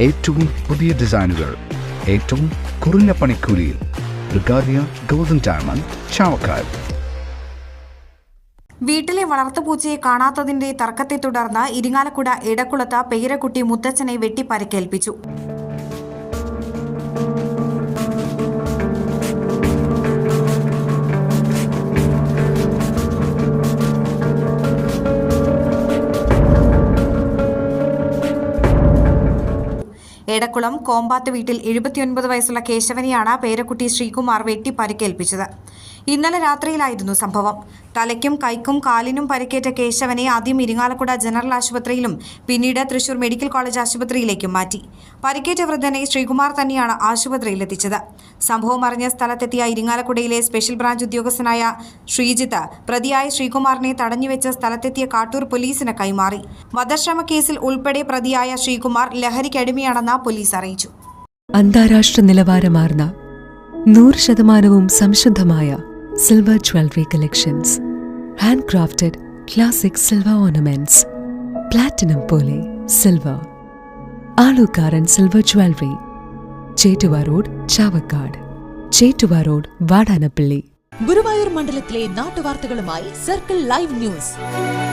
ഏറ്റവും പുതിയ ഡിസൈനുകൾ ഏറ്റവും കുറഞ്ഞ പണിക്കൂലിയിൽ ബ്രിഗാദിയ ഗോൾഡൻ ഡയമണ്ട് ചാവക്കാട്. വീട്ടിലെ വളർത്തുപൂച്ചയെ കാണാത്തതിന്റെ തർക്കത്തെ തുടർന്ന് ഇരിങ്ങാലക്കുട ഇടക്കുളത്ത് പേരക്കുട്ടി മുത്തച്ഛനെ വെട്ടി പരിക്കേൽപ്പിച്ചു എടക്കുളം കോമ്പാത്ത് വീട്ടിൽ എഴുപത്തിയൊൻപത് വയസ്സുള്ള കേശവനെയാണ് പേരക്കുട്ടി ശ്രീകുമാർ വെട്ടി പരിക്കേൽപ്പിച്ചത് ഇന്നലെ രാത്രിയിലായിരുന്നു സംഭവം. തലയ്ക്കും കൈക്കും കാലിനും പരിക്കേറ്റ കേശവനെ ആദ്യം ഇരിങ്ങാലക്കുട ജനറൽ ആശുപത്രിയിലും പിന്നീട് തൃശൂർ മെഡിക്കൽ കോളേജ് ആശുപത്രിയിലേക്കും മാറ്റി. പരിക്കേറ്റ വൃദ്ധനെ ശ്രീകുമാർ തന്നെയാണ് ആശുപത്രിയിലെത്തിച്ചത്. സംഭവം അറിഞ്ഞ സ്ഥലത്തെത്തിയ ഇരിങ്ങാലക്കുടയിലെ സ്പെഷ്യൽ ബ്രാഞ്ച് ഉദ്യോഗസ്ഥനായ ശ്രീജിത്ത് പ്രതിയായ ശ്രീകുമാറിനെ തടഞ്ഞുവെച്ച് സ്ഥലത്തെത്തിയ കാട്ടൂർ പോലീസിന് കൈമാറി. വധശ്രമ കേസിൽ ഉൾപ്പെടെ പ്രതിയായ ശ്രീകുമാർ ലഹരിക്കടിമയാണെന്ന് പോലീസ് അറിയിച്ചു. അന്താരാഷ്ട്ര നിലവാരമാർന്ന നൂറ് ശതമാനവും സംശുദ്ധമായ jewellery collections handcrafted classic silver ornaments platinum പോലെ silver Alukkaran silver jewellery Chettuva road Chavakkad Chettuva road Vadanappally Guruvayur മണ്ഡലത്തിലെ നാട്ടുവാർത്തകളുമായി സർക്കിൾ ലൈവ് ന്യൂസ്